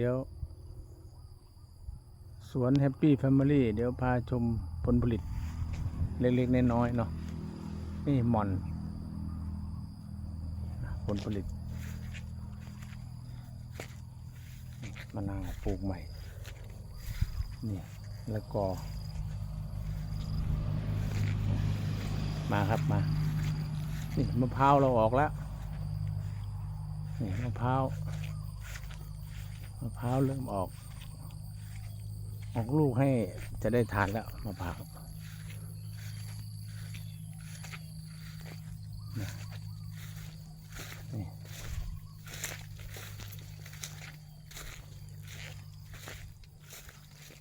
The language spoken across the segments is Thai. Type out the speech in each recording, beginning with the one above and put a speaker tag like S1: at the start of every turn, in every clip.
S1: เดี๋ยว สวนแฮปปี้แฟมิลี่เดี๋ยวพาชมผลผลิต เล็กๆน้อยๆเนาะนี่หม่อน ผลผลิตมะนาวปลูกใหม่นี่แล้วก็ มาครับมา นี่มะพร้าวเราออกแล้ว นี่มะพร้าว มะพร้าวเริ่มออก ออกลูกให้จะได้ทานแล้วมะพร้าว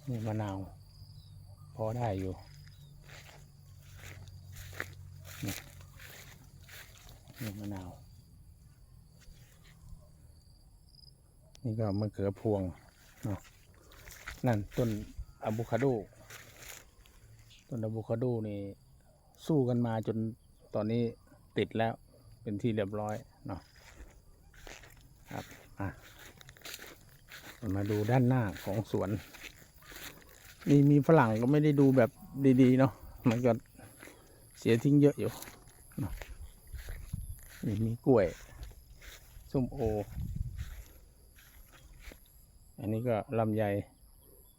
S1: นี่มะนาว พอได้อยู่นี่นี่มะนาว นี่ก็มะเขือพวงเนาะนั่นต้นอะโวคาโด ต้นอะโวคาโดนี่สู้กันมาจนตอนนี้ติดแล้วเป็นที่เรียบร้อยเนาะครับอะมาดูด้านหน้าของสวนมีมีฝรั่งก็ไม่ได้ดูแบบดีๆเนาะมันก็เสียทิ้งเยอะอยู่นี่มีกล้วยส้มโอ อันนี้ก็ลำไย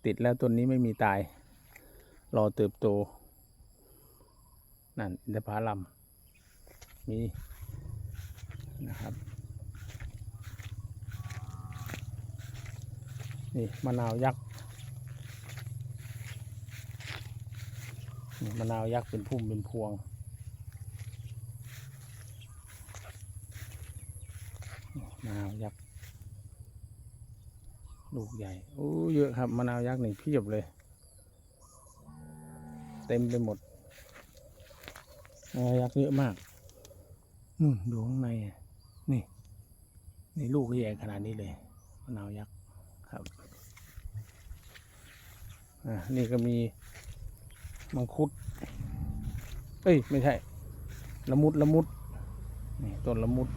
S1: ติดแล้วต้นนี้ไม่มีตาย รอเติบโต นั่นอินทผลัมมีนะครับ นี่มะนาวยักษ์นี่มะนาวยักษ์เป็นพุ่มเป็นพวงมะนาวยักษ์ ลูกใหญ่โอ้เยอะครับมะนาวยักษ์นี่เพียบเลย เต็มไปหมดมะนาวยักษ์เยอะมากนู่นดูข้างในนี่นี่ลูกใหญ่ขนาดนี้เลยมะนาวยักษ์ครับอ่านี่ก็มีมังคุด เอ้ยไม่ใช่ละมุดละมุดนี่ต้นละมุด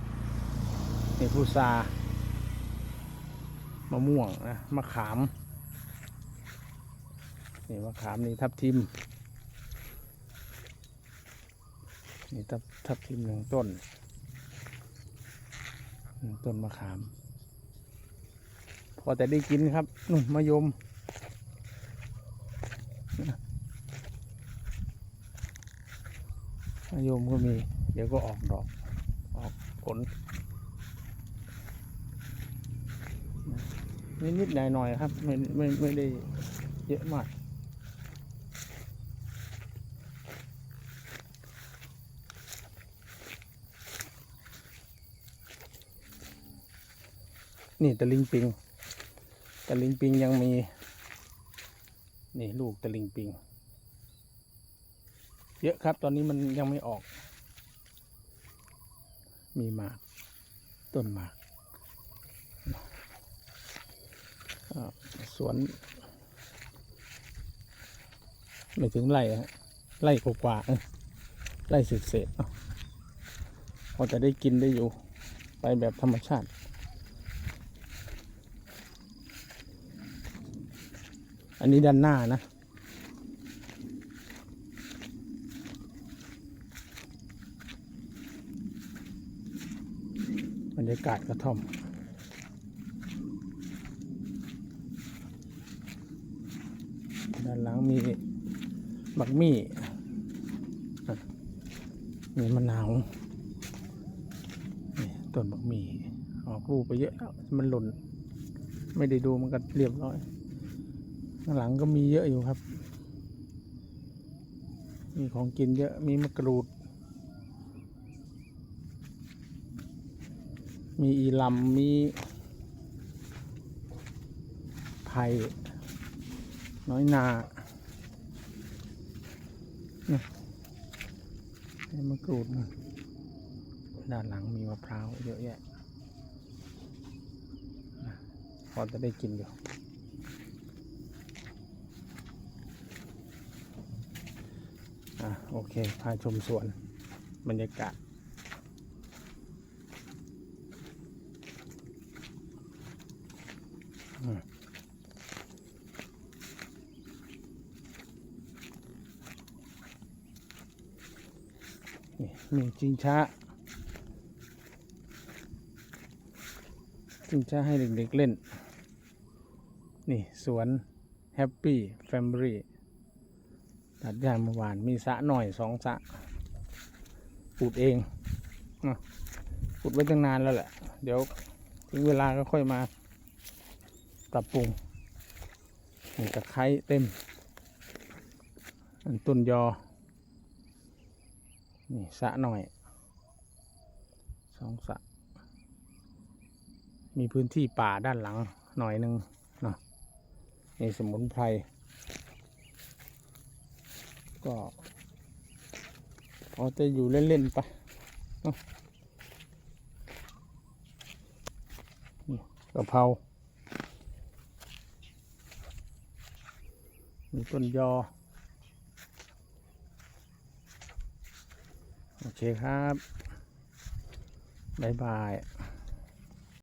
S1: นี่พุทรา มะม่วงนะมะขามนี่มะขามนี่ทับทิมนี่ทับทับทิมหนึ่งต้นหนึ่งต้นมะขาม พอแต่ได้กินครับนุ่นมะยมมะยมก็มี เดี๋ยวก็ออกดอก ออกผล นิดๆหน่อยๆครับไม่ไม่ไม่ได้เยอะมากนี่ตะลิงปิงตะลิงปิงยังมี นี่ลูกตะลิงปิง เยอะครับตอนนี้มันยังไม่ออก มีหมาก ต้นหมาก อ่า สวน ไม่ถึงไร่ฮะไร่กว่าๆไร่เศษๆเนาะพอจะได้กินได้อยู่ ไปแบบธรรมชาติ อันนี้ด้านหน้านะบรรยากาศกระท่อม ด้านหลังมี บักมี่อ่มีมะนาวนี่ต้นบักมี่ออกลูกไปเยอะแล้วมันหล่น ไม่ได้ดูมันก็เรียบร้อยข้างหลังก็มีเยอะอยู่ครับ มีของกินเยอะมีมะกรูด มีอีลำมีไผ่น้อยนา นี่มะกรูดนะด้านหลังมีมะพร้าวเยอะแยะนะพอจะได้กินอยู่อะโอเค พาชมสวนบรรยากาศ นี่มีจิงช้าจิงช้าให้เด็กๆเล่น นี่สวนแฮปปี้แฟมิลี่ตัดหญ้าเมื่อวานมีสะหน่อยสองสะปลูกเองปลูกไว้ตั้งนานแล้วแหละ เดี๋ยวถึงเวลาก็ค่อยมาปรับปรุงนี่ตะไคร้เต็ม อันต้นยอ นี่สะหน่อยสองสะ มีพื้นที่ป่าด้านหลังหน่อยหนึ่งเนาะนี่สมุนไพร ก็เอาจะอยู่เล่น ๆ ไปเนาะนี่กะเพรามีต้นยอ เคครับ บ๊ายบาย